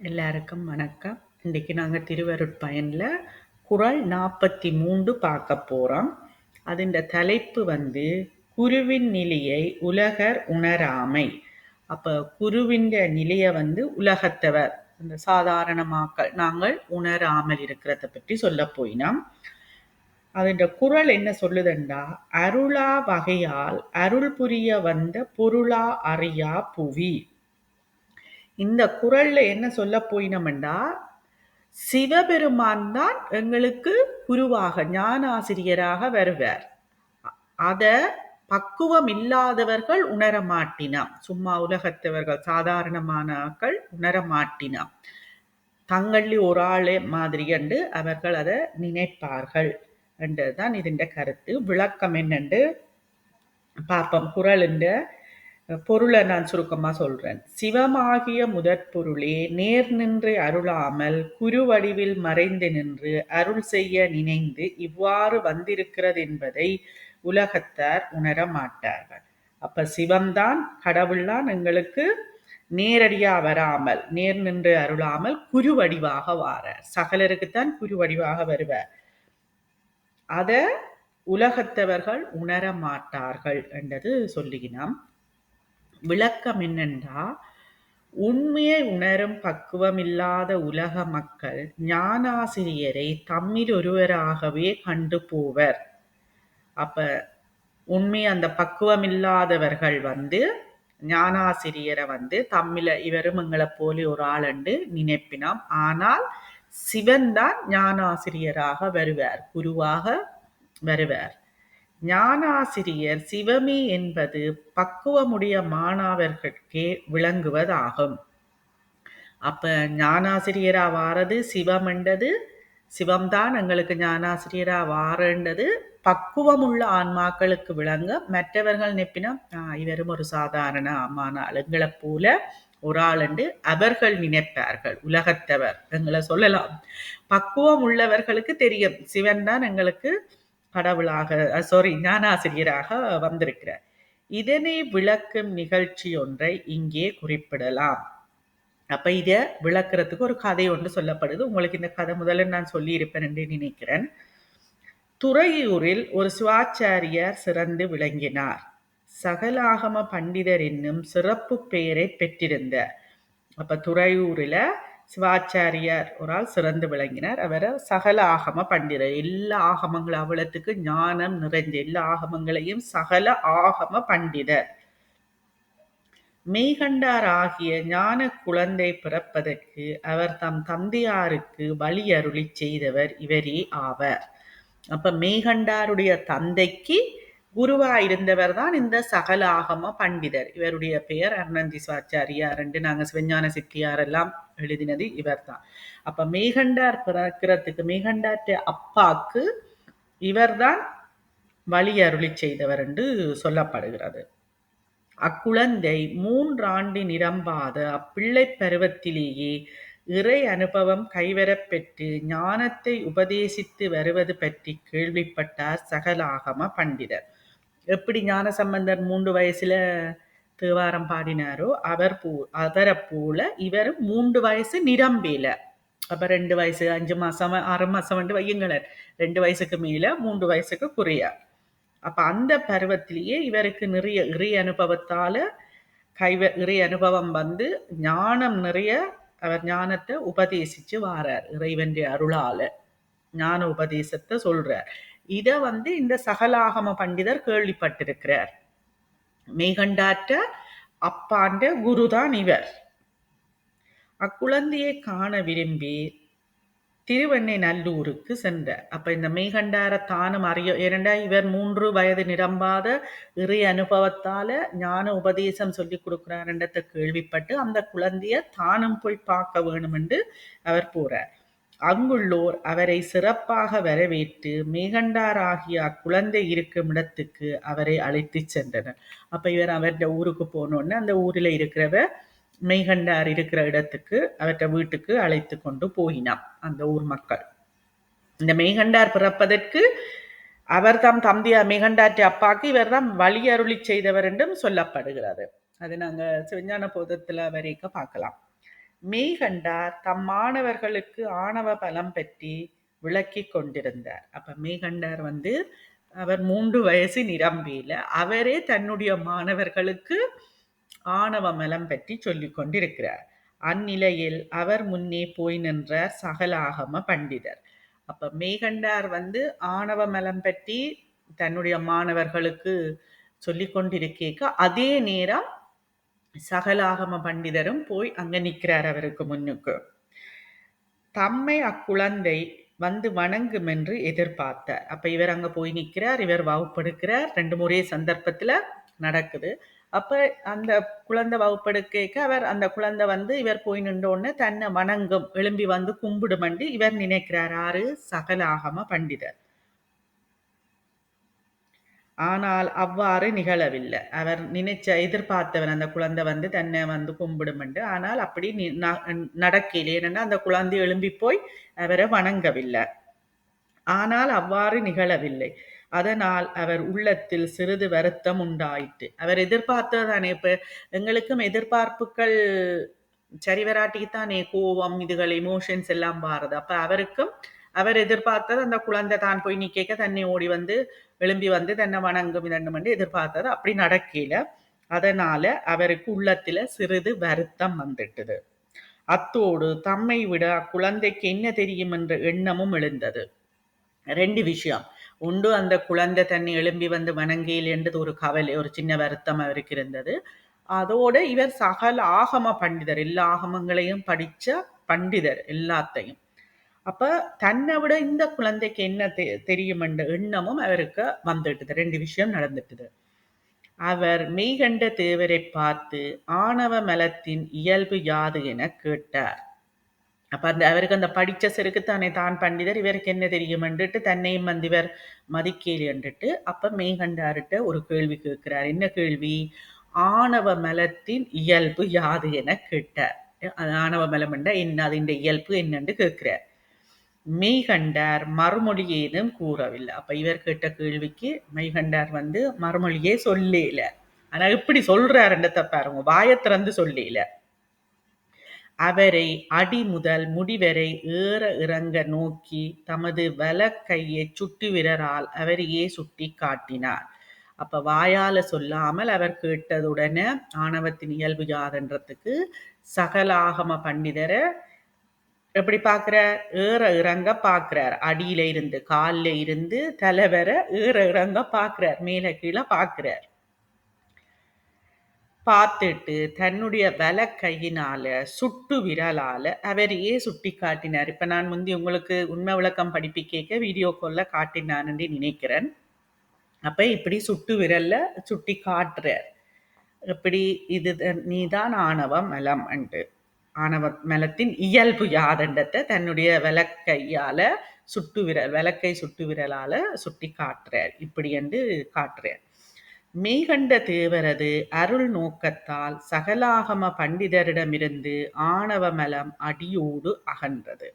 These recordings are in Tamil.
எல்லாருக்கும் வணக்கம். இன்றைக்கி நாங்கள் திருவருட்பயனில் குறள் நாற்பத்தி மூன்று பார்க்க போகிறோம் அதன் தலைப்பு வந்து குருவின் நிலையை உலகர் உணராமை. அப்போ குருவின் நிலையை வந்து உலகத்தவர் இந்த சாதாரணமாக்கள் நாங்கள் உணராமல் இருக்கிறத பற்றி சொல்ல போயினோம். அதன் குரல் என்ன சொல்லுதுண்டா அருளா வகையால் அருள் புரிய வந்த பொருளா அறியா புவி. இந்த குரல்ல என்ன சொல்ல போயினமெண்டா சிவபெருமான் தான் எங்களுக்கு குருவாக ஞானாசிரியராக வருவார். அத பக்குவம் இல்லாதவர்கள் உணரமாட்டினாம் சும்மா உலகத்தவர்கள் சாதாரணமானாக்கள் உணரமாட்டினாம் தங்கள்லி ஒரு ஆளே மாதிரி என்று அவர்கள் அதை நினைப்பார்கள் என்றதுதான் இதன் கருத்து. விளக்கம் என்னென்று பார்ப்போம் குரல் பொருளை நான் சுருக்கமாக சொல்கிறேன் சிவமாகிய முதற்பொருளே நேர் நின்று அருளாமல் குரு வடிவில் மறைந்து நின்று அருள் செய்ய நினைந்து இவ்வாறு வந்திருக்கிறது என்பதை உலகத்தார் உணர மாட்டார்கள். அப்ப சிவம்தான் கடவுள்தான் எங்களுக்கு நேரடியா வராமல் நேர் நின்று அருளாமல் குரு வடிவாக வாரார். சகலருக்குத்தான் குரு வடிவாக வருவார். அத உலகத்தவர்கள் உணர மாட்டார்கள் என்றது சொல்லுகினாம். விளக்கம் என்னென்றா உண்மையை உணரும் பக்குவமில்லாத உலக மக்கள் ஞானாசிரியரை தம்மில் ஒருவராகவே கண்டு போவர். அப்ப உண்மை அந்த பக்குவம் இல்லாதவர்கள் வந்து ஞானாசிரியரை வந்து தம்மில இவரும் எங்களை போல ஒரு ஆளண்டு நினைப்பினாம். ஆனால் சிவன் தான் ஞானாசிரியராக வருவார் குருவாக வருவார். ஞானாசிரியர் சிவமே என்பது பக்குவமுடைய மாணவர்களுக்கே விளங்குவதாகும். அப்ப ஞானாசிரியரா வாரது சிவமெண்டது சிவம்தான் எங்களுக்கு ஞானாசிரியரா வாரண்டது பக்குவமுள்ள ஆன்மாக்களுக்கு விளங்க மற்றவர்கள் நெப்பினா இவரும் ஒரு சாதாரண ஆமான எங்களை போல ஒரு ஆளுண்டு அவர்கள் நினைப்பார்கள். உலகத்தவர் எங்களை சொல்லலாம். பக்குவம் உள்ளவர்களுக்கு தெரியும். சிவன் தான் எங்களுக்கு கடவுளாக சாரி ஞானாசிரியராக வந்திருக்கிறார். இதனை விளக்கும் நிகழ்ச்சி ஒன்றை இங்கே குறிப்பிடலாம். அப்ப இத விளக்குறதுக்கு ஒரு கதை ஒன்று சொல்லப்படுது. உங்களுக்கு இந்த கதை முதல்ல நான் சொல்லி இருப்பேன் என்று நினைக்கிறேன். துறையூரில் ஒரு சுவாச்சாரியார் சிறந்து விளங்கினார். சகலாகம பண்டிதர் என்னும் சிறப்பு பெயரை பெற்றிருந்தார். அப்ப துறையூரில் சிவாச்சாரியார் ஒரு ஆள் சிறந்து விளங்கினார். அவர் சகல ஆகம பண்டிதர். எல்லா ஆகமங்களும் அவலத்துக்கு ஞானம் நிறைஞ்ச எல்லா ஆகமங்களையும் சகல ஆகம பண்டிதர். மெய்கண்டார் ஆகிய ஞான குழந்தை பிறப்பதற்கு அவர் தம் தந்தையாருக்கு வழி அருளி செய்தவர் இவரே ஆவர். அப்ப மெய்கண்டாருடைய தந்தைக்கு குருவா இருந்தவர் தான் இந்த சகல ஆகம பண்டிதர். இவருடைய பெயர் அருணந்தி சுவாச்சாரியார் என்று நாங்கள் சிவஞான சித்தியார் எல்லாம் எழுதினது இவர் தான் அப்ப மேகண்டார் பிறக்கிறதுக்கு மேகண்டாற்ற அப்பாக்கு இவர்தான் வழி அருளி செய்தவர் என்று சொல்லப்படுகிறது. அக்குழந்தை மூன்றாண்டு நிரம்பாத அப்பிள்ளை பருவத்திலேயே இறை அனுபவம் கைவரப்பெற்று ஞானத்தை உபதேசித்து வருவது பற்றி கேள்விப்பட்டார் சகலாகம பண்டிதர். எப்படி ஞான சம்பந்தர் மூன்று வயசுல தேவாரம் பாடினாரோ அவர் பூ அவரை போல இவர் மூன்று வயசு நிரம்பில. அப்போ ரெண்டு வயசு அஞ்சு மாசம் ஆறு மாசம் வந்து வையுங்களேன். ரெண்டு வயசுக்கு மேல மூன்று வயசுக்கு குறைய. அப்ப அந்த பருவத்திலேயே இவருக்கு நிறைய இறை அனுபவத்தால கைவ இறை அனுபவம் வந்து ஞானம் நிறைய அவர் ஞானத்தை உபதேசிச்சு வாரார் இறைவன் அருளால. ஞான உபதேசத்தை சொல்றார். இத வந்து இந்த சகலாகம பண்டிதர் கேள்விப்பட்டிருக்கிறார். மேகண்டாற்ற அப்பாண்ட குருதான் இவர். அக்குழந்தையை காண விரும்பி திருவண்ணை நல்லூருக்கு சென்றார். அப்போ இந்த மெய்கண்டார தானும் அறிய இரண்டா இவர் மூன்று வயது நிரம்பாத இறை அனுபவத்தால் ஞான உபதேசம் சொல்லி கொடுக்குறாருன்றத கேள்விப்பட்டு அந்த குழந்தைய தானும் போய் பார்க்க வேணும் என்று அவர் போறார் அங்குள்ளோர் அவரை சிறப்பாக வரவேற்று மேகண்டார் ஆகிய அக்குழந்தை இருக்கும் இடத்துக்கு அவரை அழைத்து சென்றனர். அப்ப இவர் அவர்கிட்ட ஊருக்கு போனோன்னு அந்த ஊரில் இருக்கிறவ மெய்கண்டார் இருக்கிற இடத்துக்கு அவற்ற வீட்டுக்கு அழைத்து கொண்டு போயினான் அந்த ஊர் மக்கள். இந்த மெய்கண்டார் பிறப்பதற்கு அவர் தம் தம்பியார் மெய்கண்டாற்ற அப்பாக்கு இவர் தான் வழி அருளி செய்தவர் என்றும் சொல்லப்படுகிறது. அது நாங்க சிவஞான போதத்துல வரைக்கும் பார்க்கலாம். மெய்கண்டார் தம் மாணவர்களுக்கு ஆணவ பலம் பற்றி விளக்கி கொண்டிருந்தார். அப்ப மெய்கண்டார் வந்து அவர் மூன்று வயசு நிரம்பியில அவரே தன்னுடைய மாணவர்களுக்கு ஆணவ மலம் பற்றி சொல்லிக் கொண்டிருக்கிறார். அந்நிலையில் அவர் முன்னே போய் நின்றார் சகலாகம பண்டிதர். அப்ப மெய்கண்டார் வந்து ஆணவ மலம் பற்றி தன்னுடைய மாணவர்களுக்கு சொல்லி கொண்டிருக்கேக்க அதே நேரம் சகலாகம பண்டிதரும் போய் அங்க நிற்கிறார் அவருக்கு முன்னுக்கு. தம்மை அக்குழந்தை வந்து வணங்கும் என்று எதிர்பார்த்தார். அப்ப இவர் அங்க போய் நிற்கிறார் இவர் வகுப்படுக்கிறார். ரெண்டு முறை சந்தர்ப்பத்துல நடக்குது. அப்ப அந்த குழந்தை வகுப்படுக்க அவர் அந்த குழந்தை வந்து இவர் போய் நின்றோடனே தன்னை வணங்கும் எழும்பி வந்து கும்பிடுமண்டு இவர் நினைக்கிறார். ஆறு சகலாகம பண்டிதர். ஆனால் அவ்வாறு நிகழவில்லை. அவர் நினைச்ச எதிர்பார்த்தவன் அந்த குழந்தை வந்து தன்னை வந்து கும்பிடுமென்று ஆனால் அப்படி நடக்கல. ஏனென்னா அந்த குழந்தை எழும்பி போய் அவரை வணங்கவில்லை. ஆனால் அவ்வாறு நிகழவில்லை. அதனால் அவர் உள்ளத்தில் சிறிது வருத்தம் உண்டாயிற்று. அவர் எதிர்பார்த்ததானே இப்ப எங்களுக்கும் எதிர்பார்ப்புகள் சரிவராட்டிக்குத்தானே. கோவம் இதுகள் எமோஷன்ஸ் எல்லாம் வாருது. அப்ப அவருக்கும் அவர் எதிர்பார்த்தது அந்த குழந்தை தான் போய் நிக்க தன்னை ஓடி வந்து எழும்பி வந்து தன்னை வணங்கும் இதண்டும் பண்ணி எதிர்பார்த்தது. அப்படி நடக்கல அதனால அவருக்கு உள்ளத்துல சிறிது வருத்தம் வந்துட்டது. அத்தோடு தம்மை விட குழந்தைக்கு என்ன தெரியும் என்ற எண்ணமும் எழுந்தது. ரெண்டு விஷயம். உண்டு அந்த குழந்தை தன்னை எழும்பி வந்து வணங்கியில் என்றது ஒரு கவலை ஒரு சின்ன வருத்தம் அவருக்கு இருந்தது. அதோடு இவர் சகல ஆகம பண்டிதர் எல்லா ஆகமங்களையும் படித்த பண்டிதர் எல்லாத்தையும். அப்ப தன்னை விட இந்த குழந்தைக்கு என்ன தெ தெரியுமென்ற எண்ணமும் அவருக்கு வந்துட்டுது. ரெண்டு விஷயம் நடந்துட்டுது. அவர் மெய்கண்ட தேவரை பார்த்து ஆணவ மலத்தின் இயல்பு யாது என கேட்டார். அப்ப அந்த அவருக்கு அந்த படிச்ச செருக்கு தானே தான் பண்டிதர் இவருக்கு என்ன தெரியும் என்றுட்டு தன்னையும் வந்து இவர் மதிக்கேலி என்றுட்டு அப்ப மெய்கண்டார்கிட்ட ஒரு கேள்வி கேட்கிறார். என்ன கேள்வி? ஆணவ மலத்தின் இயல்பு யாது என கேட்டார். ஆணவ மலம் என்ற என்ன? அதின் இயல்பு என்னன்னு கேட்கிறார். மெய்கண்டார் மறுமொழி ஏதும் கூறவில்லை. அப்ப இவர் கேட்ட கேள்விக்கு மெய்கண்டார் வந்து மறுமொழியே சொல்லல. ஆனா எப்படி சொல்றாருன்றத பாருங்க வாய திறந்து சொல்லல. அவரை அடி முதல் முடிவரை ஏற இறங்க நோக்கி தமது வல கையை சுட்டி விரரால் அவரையே சுட்டி காட்டினார். அப்ப வாயால சொல்லாமல் அவர் கேட்டதுடனே ஆணவத்தின் இயல்பு யாதன்றதுக்கு சகலாகம பண்டிதரை எப்படி பார்க்குறார் ஏற இறங்க பார்க்குறார். அடியில இருந்து காலில் இருந்து தலைவரை ஏற இறங்க பார்க்குறார். மேலே கீழே பார்க்குறார். பார்த்துட்டு தன்னுடைய வல கையினால சுட்டு விரலால அவரையே சுட்டி காட்டினார். இப்போ நான் முந்தி உங்களுக்கு உண்மை விளக்கம் படிப்பி கேட்க வீடியோ கால்ல காட்டினான்னு நினைக்கிறேன். அப்ப இப்படி சுட்டு விரல்ல சுட்டி காட்டுறார். இப்படி இது நீதான் ஆணவம் மலம் அண்டு. ஆணவ மலத்தின் இயல்பு யாதண்டத்தை தன்னுடைய விளக்கையால சுட்டு விரல் விளக்கை சுட்டு விரலால சுட்டி காட்டுறார். இப்படி என்று காட்டுறார். மெய்கண்ட தேவரது அருள் நோக்கத்தால் சகலாகம பண்டிதரிடமிருந்து ஆணவ மலம் அடியோடு அகன்றது.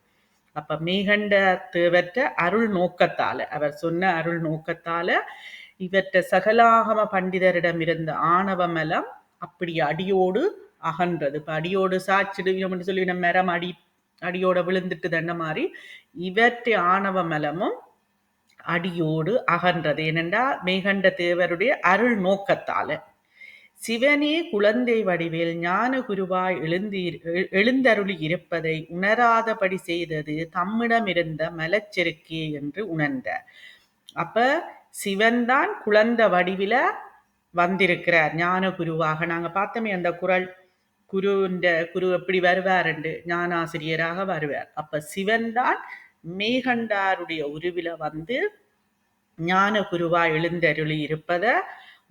அப்ப மேகண்ட தேவற்ற அருள் நோக்கத்தால அவர் சொன்ன அருள் நோக்கத்தால இவற்ற சகலாகம பண்டிதரிடம் இருந்த ஆணவ மலம் அப்படி அடியோடு அகன்றது. இப்போ அடியோடு சாச்சிடுவியோம்னு சொல்லி நம்ம மரம் அடி அடியோட விழுந்துட்டு தண்ட மாதிரி? இவற்றை ஆணவ மலமும் அடியோடு அகன்றது. ஏனென்றா மேகண்ட தேவருடைய அருள் நோக்கத்தால. சிவனே குழந்தை வடிவில் ஞான குருவாய் எழுந்தி எழுந்தருளி இருப்பதை உணராதபடி செய்தது தம்மிடமிருந்த மலச்செருக்கே என்று உணர்ந்த. அப்ப சிவன்தான் குழந்தை வடிவில வந்திருக்கிறார். ஞான குருவாக. நாங்க பார்த்தோமே அந்த குரல். குருன்ற குரு எப்படி வருவாருண்டு? ஞானாசிரியராக வருவார். அப்ப சிவன் தான் மேகண்டாருடைய உருவில வந்து ஞான குருவா எழுந்தருளி இருப்பத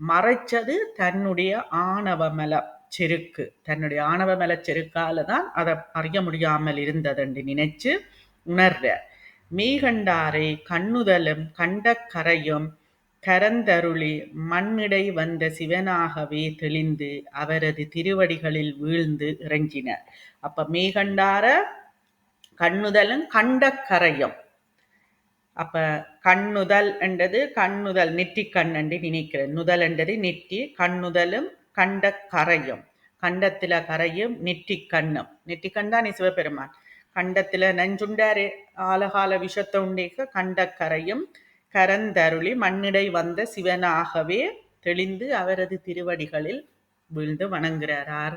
மறைச்சது தன்னுடைய ஆணவமல செருக்கு. தன்னுடைய ஆணவமல செருக்கால தான் அதை அறிய முடியாமல் இருந்ததென்று நினைச்சு உணர்ற மேகண்டாரை கண்ணுதலும் கண்டக்கரையும் கரந்தருளி மண்ணிடை வந்த சிவனாகவே தெளிந்து அவரது திருவடிகளில் வீழ்ந்து இறங்கினர். அப்ப மேகண்டார கண்ணுதலும் கண்டக்கரையும் அப்ப கண்ணுதல் என்றது கண்ணுதல் நெற்றி கண் என்று நினைக்கிறேன். நுதல் என்றது நெற்றி கண்ணுதலும் கண்ட கரையும். கண்டத்தில கரையும் நெற்றி கண்ணும் நெற்றிக்கண் தான் சிவபெருமான்? கண்டத்தில நஞ்சுண்டாரு ஆலகால விஷத்தை உண்டேக்க கண்டக்கரையும் கரந்தருளி மண்ணிடை வந்த சிவனாகவே தெளிந்து அவரது திருவடிகளில் வீழ்ந்து வணங்குகிறார்.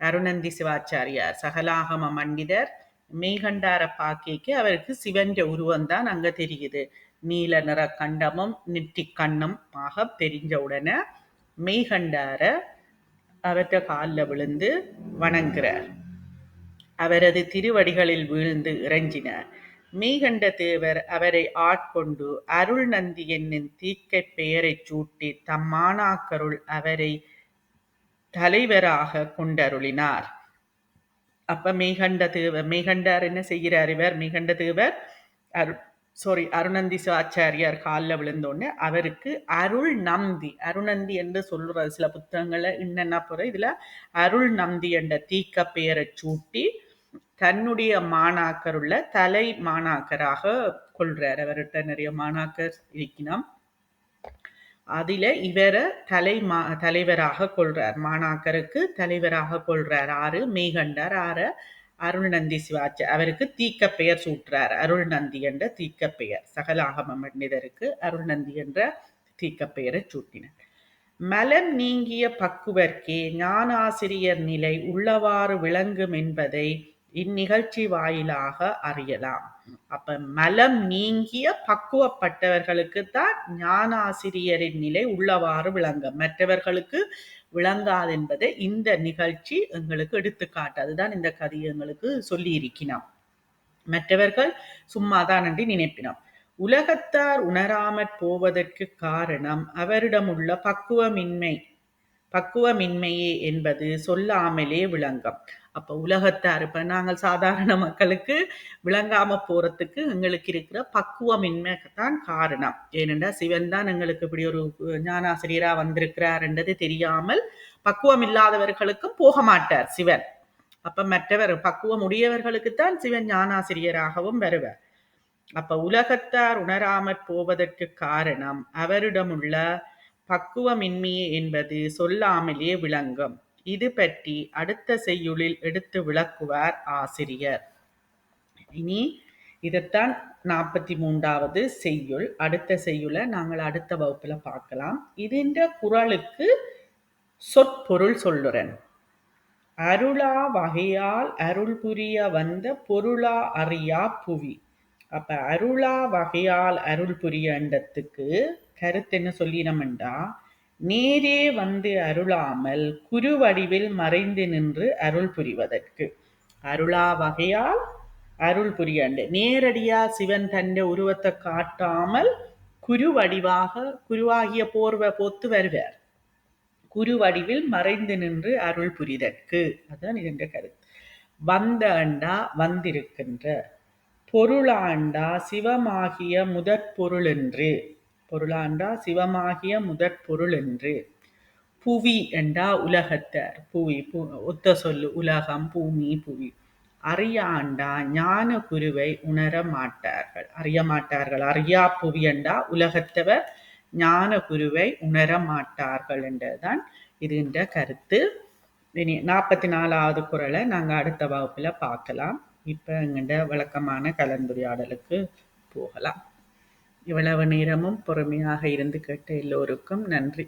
அருணந்தி சிவாச்சாரியார் சகலாகம மண்டிதர் மெய்கண்டார பாக்கிக்கு அவருக்கு சிவன்ற உருவம்தான் அங்க தெரியுது. நீல நிற கண்டமும் நெற்றி கண்ணும் ஆக தெரிஞ்ச உடனே மெய்கண்டார அவற்ற காலில் விழுந்து வணங்குகிறார். அவரது திருவடிகளில் வீழ்ந்து இறைஞ்சினார் மெய்கண்ட தேவர் அவரை ஆட்கொண்டு அருள் நந்தி என்னும் தீக்கை பெயரைச் சூட்டி தம் மாணாக்கருள் அவரை தலைவராக கொண்டருளினார். அப்ப மெய்கண்ட தேவர் மெய்கண்டார் என்ன செய்கிறார் இவர்? மெய்கண்ட தேவர் அரு சாரி அருணந்தி ஆச்சாரியார் காலில் விழுந்தோடனே அவருக்கு அருள் நந்தி அருணந்தி என்று சொல்லுற சில புத்தகங்களை என்னென்ன போகிற இதில் அருள் நந்தி என்ற தீக்க பெயரை சூட்டி தன்னுடைய மாணாக்கருள்ள தலை மாணாக்கராக கொள்றார். அவர்கிட்ட நிறைய மாணாக்கர் இருக்கணும் அதில் இவரை தலை மா தலைவராக கொள்றார். மாணாக்கருக்கு தலைவராக கொள்றார். ஆறு மேகண்டர் ஆறு அருள்நந்தி சிவாச்சி. அவருக்கு தீக்க பெயர் சூட்டுறார். அருள்நந்தி என்ற தீக்க பெயர் சகலாகம மனிதருக்கு அருள்நந்தி என்ற தீக்க பெயரை சூட்டினார். மலம் நீங்கிய பக்குவர்க்கே ஞானாசிரியர் நிலை உள்ளவாறு விளங்கும் என்பதை இந்நிகழ்ச்சி வாயிலாக அறியலாம். அப்ப மலம் நீங்கிய பக்குவப்பட்டவர்களுக்கு தான் ஞானாசிரியரின் நிலை உள்ளவாறு விளங்கும். மற்றவர்களுக்கு விளங்காது என்பதை இந்த நிகழ்ச்சி எங்களுக்கு எடுத்துக்காட்டு. அதுதான் இந்த கதையை எங்களுக்கு சொல்லி இருக்கிறோம் மற்றவர்கள் சும்மாதான் என்று நினைப்பினோம். உலகத்தார் உணராமற் போவதற்கு காரணம் அவரிடமுள்ள பக்குவமின்மை பக்குவமின்மையே என்பது சொல்லாமலே விளங்கும். அப்போ உலகத்தார் இப்போ நாங்கள் சாதாரண மக்களுக்கு விளங்காம போறதுக்கு எங்களுக்கு இருக்கிற பக்குவமின்மை தான் காரணம். ஏனென்றால் சிவன் தான் எங்களுக்கு இப்படி ஒரு ஞானாசிரியரா வந்திருக்கிறார் என்றது தெரியாமல் பக்குவம் இல்லாதவர்களுக்கும் போக மாட்டார் சிவன். அப்ப மற்றவர் பக்குவம் உடையவர்களுக்குத்தான் சிவன் ஞானாசிரியராகவும் வருவார். அப்ப உலகத்தார் உணராமற் போவதற்கு காரணம் அவரிடமுள்ள பக்குவமின்மையே என்பது சொல்லாமலே விளங்கும். இது பற்றி அடுத்த செய்யுளில் எடுத்து விளக்குவார் ஆசிரியர். இனி இதைத்தான் நாற்பத்தி மூன்றாவது செய்யுள். அடுத்த செய்யுளை நாங்கள் அடுத்த வகுப்பில் பார்க்கலாம். இதுன்ற குரலுக்கு சொற்பொருள் சொல்லுறன். அருளா வகையால் அருள் புரிய வந்த பொருளா அறியா புவி. அப்ப அருளா வகையால் அருள் புரிய கருத்து என்ன சொல்லினோம்டா நேரே வந்து அருளாமல் குருவடிவில் மறைந்து நின்று அருள் புரிவதற்கு. அருளா வகையால் அருள் புரியண்டு. நேரடியா சிவன் தன் உருவத்தை காட்டாமல் குருவடிவாக குருவாகிய போர்வை போத்து வருவார். குருவடிவில் மறைந்து நின்று அருள் புரிதற்கு. அதுதான் இதன் கருத்து. வந்த அண்டா வந்திருக்கின்ற பொருளாண்டா சிவமாகிய முதற் பொருள் என்று பொருளாண்டா சிவமாகிய முதற் பொருள் என்று. புவி என்றா உலகத்தார். புவி ஒத்த சொல்லு உலகம் பூமி புவி. அறியாண்டா ஞான குருவை உணர மாட்டார்கள். அறிய மாட்டார்கள். அறியா புவி என்றா உலகத்தவர் ஞான குருவை உணர மாட்டார்கள் என்றதுதான் இதுன்ற கருத்து. இனி நாற்பத்தி நாலாவது குரலை நாங்கள் அடுத்த வகுப்பில் பார்க்கலாம். இப்போ எங்கிட்ட வழக்கமான கலந்துரையாடலுக்கு போகலாம். இவ்வளவு நேரமும் பொறுமையாக இருந்து கேட்ட எல்லோருக்கும் நன்றி.